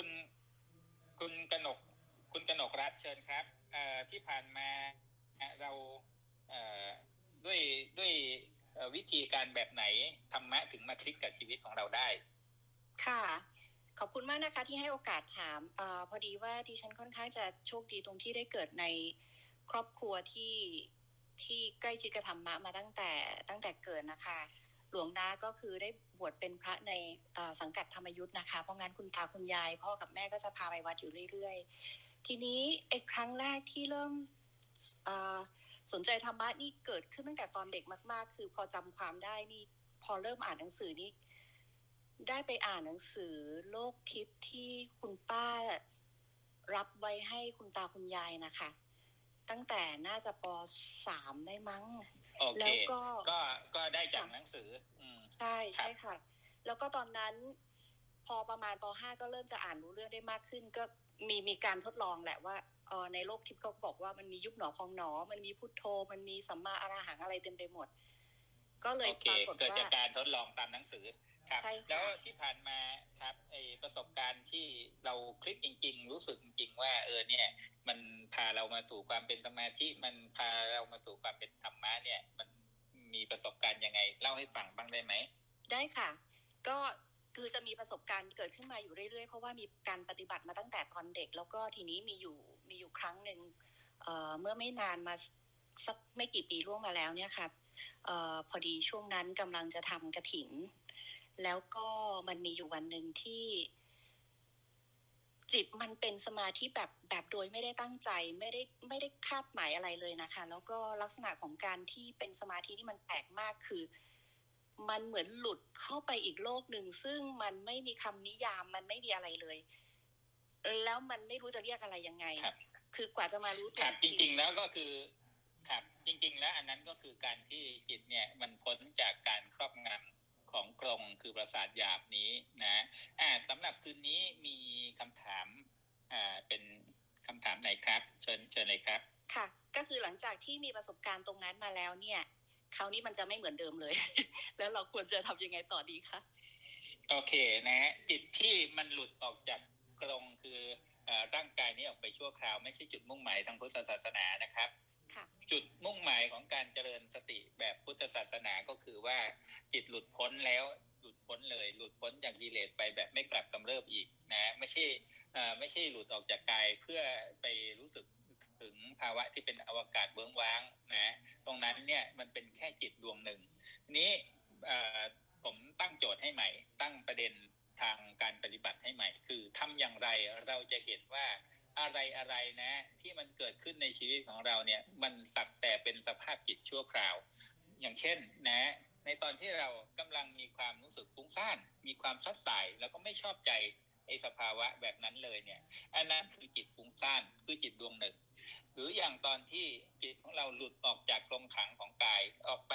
คุณคุณกนก คุณกนกรัฐเชิญครับเอ่อที่ผ่านมาเราเอ่อด้วยด้วยวิธีการแบบไหนธรรมะถึงมาคลิกกับชีวิตของเราได้ ค่ะ ขอบคุณมากนะคะที่ให้โอกาสถามเออพอดีว่าดิฉันค่อนข้างจะโชคดีตรงที่ได้เกิดในครอบครัวที่ที่ใกล้ชิดกับธรรมะมาตั้งแต่ตั้งแต่เกิดนะคะ หลวงนาก็คือได้ บวชเป็นพระในเอ่อสังกัดธรรมยุทธ์นะคะ เพราะงั้นคุณตาคุณยาย พ่อกับแม่ก็จะพาไปวัดอยู่เรื่อยๆ ทีนี้ไอ้ครั้งแรกที่เริ่มเอ่อสนใจธรรมะนี่เกิดขึ้นตั้งแต่ตอนเด็กมาก ๆ คือพอจำความได้นี่พอเริ่มอ่านหนังสือนี่ได้ไปอ่านหนังสือโลกทิพย์ที่คุณป้ารับไว้ให้คุณตาคุณยายนะคะ ตั้งแต่น่าจะปสามได้มั้งโอเคแล้วก็ก็ก็ได้จากหนังสืออืม ใช่ครับใช่ค่ะ แล้วก็ตอนนั้น พอประมาณปห้าก็เริ่มจะอ่านรู้เรื่องได้มากขึ้น ก็มีมีการทดลองแหละว่าเออในโลกทิพย์เขาบอกว่ามันมียุบหนอพองหนอ มันมีพุทโธ มันมีสัมมาอรหังอะไรเต็มไปหมด ก็เลยโอเคปรากฏเกิดว่าจากการทดลองตามหนังสือครับใช่ค่ะแล้วที่ผ่านมาครับไอประสบการณ์ที่เราคลิกจริง ๆ รู้สึกจริง ๆ ว่า เออเนี่ย มันพาเรามาสู่ความเป็นสมาธิมันพาเรามาสู่ความเป็นธรรมะเนี่ย มันมีประสบการณ์ยังไงเล่า ให้ฟังบ้างได้ไหม ได้ค่ะ ก็คือจะมีประสบการณ์เกิดขึ้นมาอยู่เรื่อยๆ เพราะว่ามีการปฏิบัติมาตั้งแต่ตอนเด็ก แล้วก็ทีนี้มีอยู่มีอยู่ครั้งหนึ่งเเมื่อไม่นานมาสักไม่กี่ปีล่วงมาแล้วเนี่ยค่ะเอ่อพอดีช่วงนั้นกำลังจะทำกระถิน แล้วก็มันมีอยู่วันหนึ่งที่ จิตมันเป็นสมาธิแบบแบบโดยไม่ได้ตั้งใจไม่ได้ไม่ได้คาดหมายอะไรเลยนะคะ แล้วก็ลักษณะของการที่เป็นสมาธิที่มันแปลกมากคือ มันเหมือนหลุดเข้าไปอีกโลกหนึ่งซึ่งมันไม่มีคำนิยามมันไม่มีอะไรเลย แล้วมันไม่รู้จะเรียกอะไรยังไงครับ คือกว่าจะมารู้ตัควรับจริง ๆ แล้วก็คือครับจริง ๆ แล้วอันนั้นก็คือการที่จิตเนี่ยมันพ้นจากการครอบงำของกรงคือประสาทหยาบนี้นะอ่าสำหรับคืนนี้มีคำถามอ่าเป็นคำถามไหนครับ เชิญเชิญเลยครับ ค่ะ ก็คือหลังจากที่มีประสบการณ์ตรงนั้นมาแล้วเนี่ย คราวนี้มันจะไม่เหมือนเดิมเลย แล้วเราควรจะทำยังไงต่อดีคะโอเคนะฮะจิตที่มันหลุดออกจากกรงคือเอ่อร่างกายนี้ออกไปชั่วคราว ไม่ใช่จุดมุ่งหมายทางพุทธศาสนานะครับค่ะจุดมุ่งหมายของการเจริญสติแบบพุทธศาสนาก็คือว่าจิตหลุดพ้นแล้วหลุดพ้นเลย หลุดพ้นจากกิเลสไปแบบไม่กลับกำเริบอีกนะ ไม่ใช่เอ่อไม่ใช่หลุดออกจากกายเพื่อไปรู้สึกถึงภาวะที่เป็นอวกาศเบื้องว้างนะตรงนั้นเนี่ยมันเป็นแค่จิตดวงหนึ่งทีนี้ผมตั้งโจทย์ให้ใหม่ ตั้งประเด็นทางการปฏิบัติให้ใหม่ คือทำอย่างไรเราจะเห็นว่าอะไรอะไรนะ ที่มันเกิดขึ้นในชีวิตของเราเนี่ยมันสักแต่เป็นสภาพจิตชั่วคราว อย่างเช่นนะ ในตอนที่เรากำลังมีความรู้สึกฟุ้งซ่าน มีความซัดสายแล้วก็ไม่ชอบใจไอ้สภาวะแบบนั้นเลยเนี่ย อันนั้นคือจิตฟุ้งซ่าน คือจิตดวงหนึ่ง หรืออย่างตอนที่จิตของเราหลุดออกจากกรงขังของกายออกไป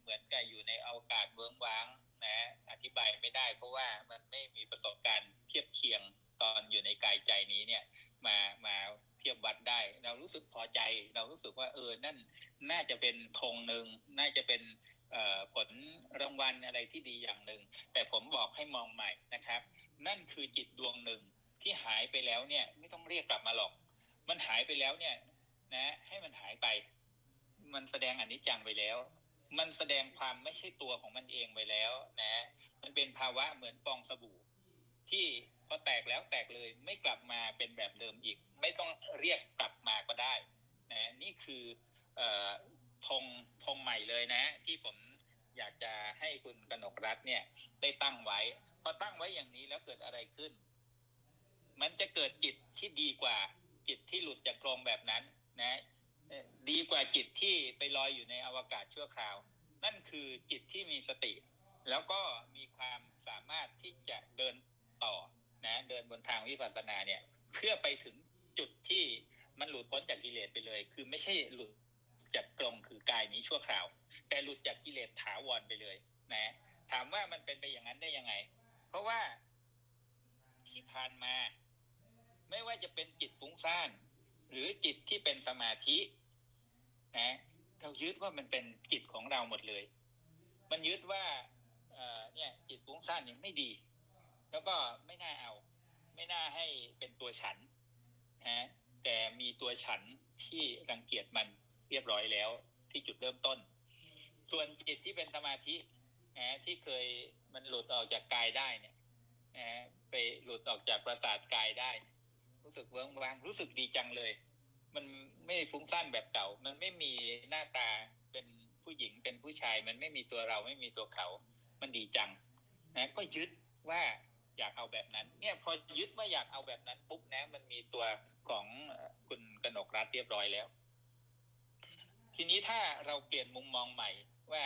เหมือนกับอยู่ในอวกาศเวิ้งว้างนะอธิบายไม่ได้ เพราะว่ามันไม่มีประสบการณ์เทียบเคียงตอนอยู่ในกายใจนี้เนี่ยมามาเทียบวัดได้ เรารู้สึกพอใจ เรารู้สึกว่าเออนั่นน่าจะเป็นธงหนึ่งน่าจะเป็นผลรางวัลอะไรที่ดีอย่างหนึ่งแต่ผมบอกให้มองใหม่นะครับ นั่นคือจิตดวงหนึ่งที่หายไปแล้วเนี่ยไม่ต้องเรียกกลับมาหรอก มันหายไปแล้วเนี่ย นะ ให้มันหายไป มันแสดงอนิจจังไปแล้ว มันแสดงความไม่ใช่ตัวของมันเองไปแล้ว นะ มันเป็นภาวะเหมือนฟองสบู่ ที่พอแตกแล้วแตกเลยไม่กลับมาเป็นแบบเดิมอีก ไม่ต้องเรียกกลับมาก็ได้นะนี่คือธงธงใหม่เลยนะ ที่ผมอยากจะให้คุณกนกรัฐเนี่ย ได้ตั้งไว้ พอตั้งไว้อย่างนี้แล้วเกิดอะไรขึ้น มันจะเกิดจิตที่ดีกว่า จิตที่หลุดจากกรงแบบนั้น นะดีกว่าจิตที่ไปลอยอยู่ในอวกาศชั่วคราว นั่นคือจิตที่มีสติ แล้วก็มีความสามารถที่จะเดินต่อนะเดินบนทางวิปัสสนาเนี่ย เพื่อไปถึงจุดที่มันหลุดพ้นจากกิเลสไปเลย คือไม่ใช่หลุดจากกรงคือกายนี้ชั่วคราว แต่หลุดจากกิเลสถาวรไปเลย นะ ถามว่ามันเป็นไปอย่างนั้นได้ยังไง เพราะว่าที่ผ่านมา ไม่ว่าจะเป็นจิตฟุ้งซ่าน หรือจิตที่เป็นสมาธินะเรายึดว่ามันเป็นจิตของเราหมดเลย มันยึดว่าเนี่ยจิตฟุ้งซ่านเนี่ยไม่ดี แล้วก็ไม่น่าเอาไม่ไม่น่าให้เป็นตัวฉันนะแต่มีตัวฉันที่รังเกียจมันเรียบร้อยแล้วที่จุดเริ่มต้น ส่วนจิตที่เป็นสมาธินะที่เคยมันหลุดออกจากกายได้เนี่ยนะไปหลุดออกจากประสาทกายได้ รู้สึกเวิ้งว้างรู้สึกดีจังเลย มันไม่ฟุ้งซ่านแบบเก่า มันไม่มีหน้าตาเป็นผู้หญิงเป็นผู้ชาย มันไม่มีตัวเราไม่มีตัวเขา มันดีจังนะก็ยึดว่าอยากเอาแบบนั้น เนี่ยพอยึดว่าอยากเอาแบบนั้นปุ๊บนะมันมีตัวของคุณกนกรัฐเรียบร้อยแล้ว ทีนี้ถ้าเราเปลี่ยนมุมมองใหม่ว่า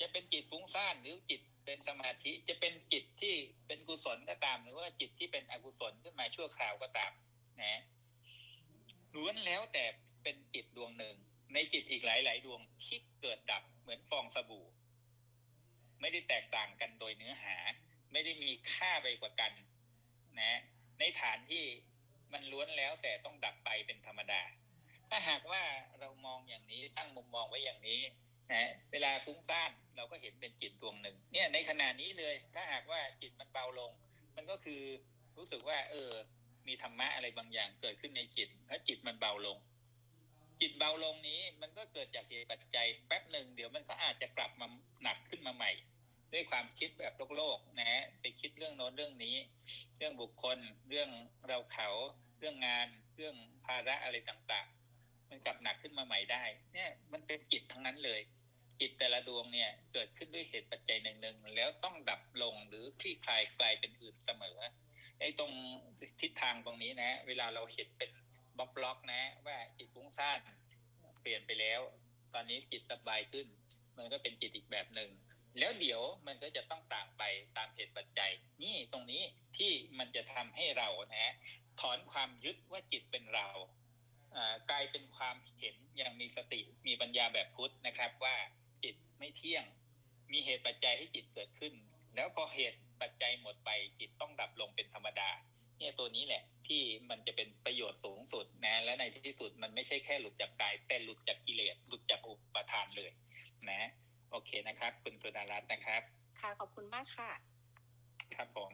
จะเป็นจิตฟุ้งซ่านหรือจิต เป็นสมาธิจะเป็นจิตที่เป็นกุศลก็ตาม หรือว่าจิตที่เป็นอกุศลขึ้นมาชั่วคราวก็ตามนะล้วนแล้วแต่เป็นจิตดวงหนึ่ง ในจิตอีกหลาย ๆ ดวงที่เกิดดับเหมือนฟองสบู่ ไม่ได้แตกต่างกันโดยเนื้อหา ไม่ได้มีค่าไปกว่ากัน นะ ในฐานที่มันล้วนแล้วแต่ต้องดับไปเป็นธรรมดา ถ้าหากว่าเรามองอย่างนี้ตั้งมุมมองไว้อย่างนี้ นะเวลาฟุ้งซ่านเราก็เห็นเป็นจิตดวงหนึ่ง เนี่ยในขณะนี้เลย ถ้าหากว่าจิตมันเบาลง มันก็คือรู้สึกว่า เออ มีธรรมะอะไรบางอย่างเกิดขึ้นในจิตแล้วจิตมันเบาลง จิตเบาลงนี้มันก็เกิดจากเหตุปัจจัยแป๊บหนึ่งเดี๋ยวมันก็อาจจะกลับมาหนักขึ้นมาใหม่ ด้วยความคิดแบบโลกโลกๆนะฮะไปคิดเรื่องโน้นเรื่องนี้ เรื่องบุคคล เรื่องเราเขาเรื่องงานเรื่องภาระอะไรต่างๆ มันกลับหนักขึ้นมาใหม่ได้ เนี่ยมันเป็นจิตทั้งนั้นเลย จิตแต่ละดวงเนี่ยเกิดขึ้นด้วยเหตุปัจจัยหนึ่งๆแล้วต้องดับลงหรือคลี่คลายกลายเป็นอื่นเสมอไอ้ตรงทิศทางตรงนี้นะ เวลาเราเห็นเป็นบล็อกล็อกๆนะ ว่าจิตฟุ้งซ่านเปลี่ยนไปแล้ว ตอนนี้จิตสบายขึ้น มันก็เป็นจิตอีกแบบหนึ่งแล้วเดี๋ยวมันก็จะต้องต่างไปตามเหตุปัจจัย นี่ตรงนี้ที่มันจะทำให้เรานะถอนความยึดว่าจิตเป็นเรากลายเป็นความเห็นอย่างมีสติมีปัญญาแบบพุทธนะครับว่า ไม่เที่ยง มีเหตุปัจจัยให้จิตเกิดขึ้น แล้วพอเหตุปัจจัยหมดไปจิตต้องดับลงเป็นธรรมดา เนี่ยตัวนี้แหละที่มันจะเป็นประโยชน์สูงสุดนะและในที่สุดมันไม่ใช่แค่หลุดจากกาย แต่หลุดจากกิเลสหลุดจากอุปทานเลย นะ โอเคนะครับ คุณสุดารัตน์นะครับ ค่ะขอบคุณมากค่ะ ครับผม